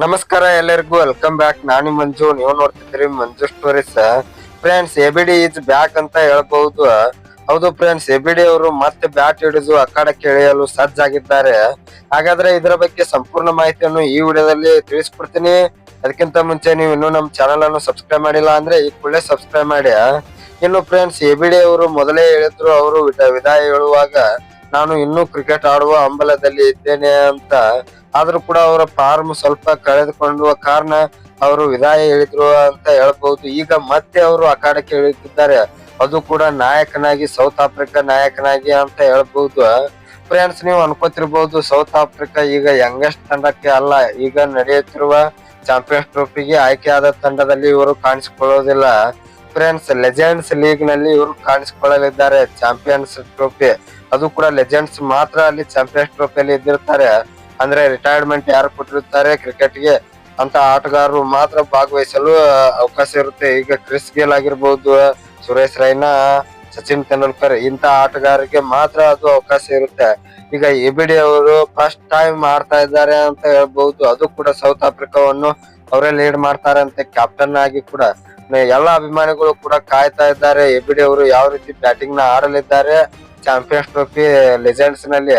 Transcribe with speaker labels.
Speaker 1: ನಮಸ್ಕಾರ ಎಲ್ಲರಿಗೂ welcome back ನಾನು ಮಂಜು, ನೀವು ನೋಡ್ತಿದ್ರಿ Manju stories friends ABD is back ಅಂತ ಹೇಳ್ಬಹುದು ಹೌದು ಫ್ರೆಂಡ್ಸ್ ಎಬಿಡಿ ಅವರು ಮತ್ತೆ ಬ್ಯಾಟ್ ಹಿಡಿದು ಅಖಾಡಕ್ಕೆ ಇಳಿಯಲು ಸಜ್ಜಾಗಿದ್ದಾರೆ ಹಾಗಾದ್ರೆ ಇದರ ಬಗ್ಗೆ ಸಂಪೂರ್ಣ ಮಾಹಿತಿಯನ್ನು ಈ ವಿಡಿಯೋದಲ್ಲಿ ತಿಳಿಸ್ಕೊಡ್ತೀನಿ ಅದಕ್ಕಿಂತ ಮುಂಚೆ ನೀವು ಇನ್ನೂ ನಮ್ಮ ಚಾನಲ್ ಅನ್ನು ಸಬ್ಸ್ಕ್ರೈಬ್ ಮಾಡಿಲ್ಲ ಅಂದ್ರೆ ಈ ಕೂಡಲೇ ಸಬ್ಸ್ಕ್ರೈಬ್ ಮಾಡಿ. ಇನ್ನು ಫ್ರೆಂಡ್ಸ್ ಎಬಿಡಿ ಅವರು ಮೊದಲೇ ಹೇಳಿದ್ರು, ಅವರು ವಿದ- ವಿದಾಯ ಹೇಳುವಾಗ ನಾನು ಇನ್ನೂ ಕ್ರಿಕೆಟ್ ಆಡುವ ಹಂಬಲದಲ್ಲಿ ಇದ್ದೇನೆ ಅಂತ. ಆದ್ರೂ ಕೂಡ ಅವರ ಫಾರ್ಮ್ ಸ್ವಲ್ಪ ಕಳೆದುಕೊಂಡುವ ಕಾರಣ ಅವರು ವಿದಾಯ ಹೇಳಿದ್ರು ಅಂತ ಹೇಳ್ಬಹುದು. ಈಗ ಮತ್ತೆ ಅವರು ಅಖಾಡಕ್ಕೆ ಇಳಿದಿದ್ದಾರೆ ಅದು ಕೂಡ ನಾಯಕನಾಗಿ ಸೌತ್ ಆಫ್ರಿಕಾ ನಾಯಕನಾಗಿ ಅಂತ ಹೇಳ್ಬಹುದು. ಫ್ರೆಂಡ್ಸ್ ನೀವು ಅನ್ಕೋತಿರ್ಬಹುದು ಸೌತ್ ಆಫ್ರಿಕಾ ಈಗ ಯಂಗೆಸ್ಟ್ ತಂಡಕ್ಕೆ ಅಲ್ಲ. ಈಗ ನಡೆಯುತ್ತಿರುವ ಚಾಂಪಿಯನ್ಸ್ ಟ್ರೋಫಿಗೆ ಆಯ್ಕೆಯಾದ ತಂಡದಲ್ಲಿ ಇವರು ಕಾಣಿಸಿಕೊಳ್ಳೋದಿಲ್ಲ. ಫ್ರೆಂಡ್ಸ್ ಲೆಜೆಂಡ್ಸ್ ಲೀಗ್ನಲ್ಲಿ ಇವರು ಕಾಣಿಸಿಕೊಳ್ಳಲಿದ್ದಾರೆ. ಚಾಂಪಿಯನ್ಸ್ ಟ್ರೋಫಿ ಅದು ಕೂಡ ಲೆಜೆಂಡ್ಸ್ ಮಾತ್ರ ಅಲ್ಲಿ ಚಾಂಪಿಯನ್ಸ್ ಟ್ರೋಫಿಯಲ್ಲಿ ಇದ್ದಿರ್ತಾರೆ. ಅಂದ್ರೆ ರಿಟೈರ್ಮೆಂಟ್ ಯಾರು ಕೊಟ್ಟಿರ್ತಾರೆ ಕ್ರಿಕೆಟ್ಗೆ ಅಂತ ಆಟಗಾರರು ಮಾತ್ರ ಭಾಗವಹಿಸಲು ಅವಕಾಶ ಇರುತ್ತೆ. ಈಗ ಕ್ರಿಸ್ ಗೇಲ್ ಆಗಿರ್ಬಹುದು ಸುರೇಶ್ ರೈನಾ ಸಚಿನ್ ತೆಂಡೂಲ್ಕರ್ ಇಂತ ಆಟಗಾರರಿಗೆ ಮಾತ್ರ ಅದು ಅವಕಾಶ ಇರುತ್ತೆ. ಈಗ ಎಬಿಡಿ ಅವರು ಫಸ್ಟ್ ಟೈಮ್ ಆಡ್ತಾ ಇದ್ದಾರೆ ಅಂತ ಹೇಳ್ಬಹುದು ಅದು ಕೂಡ ಸೌತ್ ಆಫ್ರಿಕಾವನ್ನು ಅವರೇ ಲೀಡ್ ಮಾಡ್ತಾರೆ ಅಂತ ಕ್ಯಾಪ್ಟನ್ ಆಗಿ ಕೂಡ. ಎಲ್ಲಾ ಅಭಿಮಾನಿಗಳು ಕೂಡ ಕಾಯ್ತಾ ಇದ್ದಾರೆ. ಎಬಿಡಿ ಅವರು ಯಾವ ರೀತಿ ಬ್ಯಾಟಿಂಗ್ನ ಆಡಲಿದ್ದಾರೆ. Champions trophy ಲೆಜೆಂಡ್ಸ್ನಲ್ಲಿ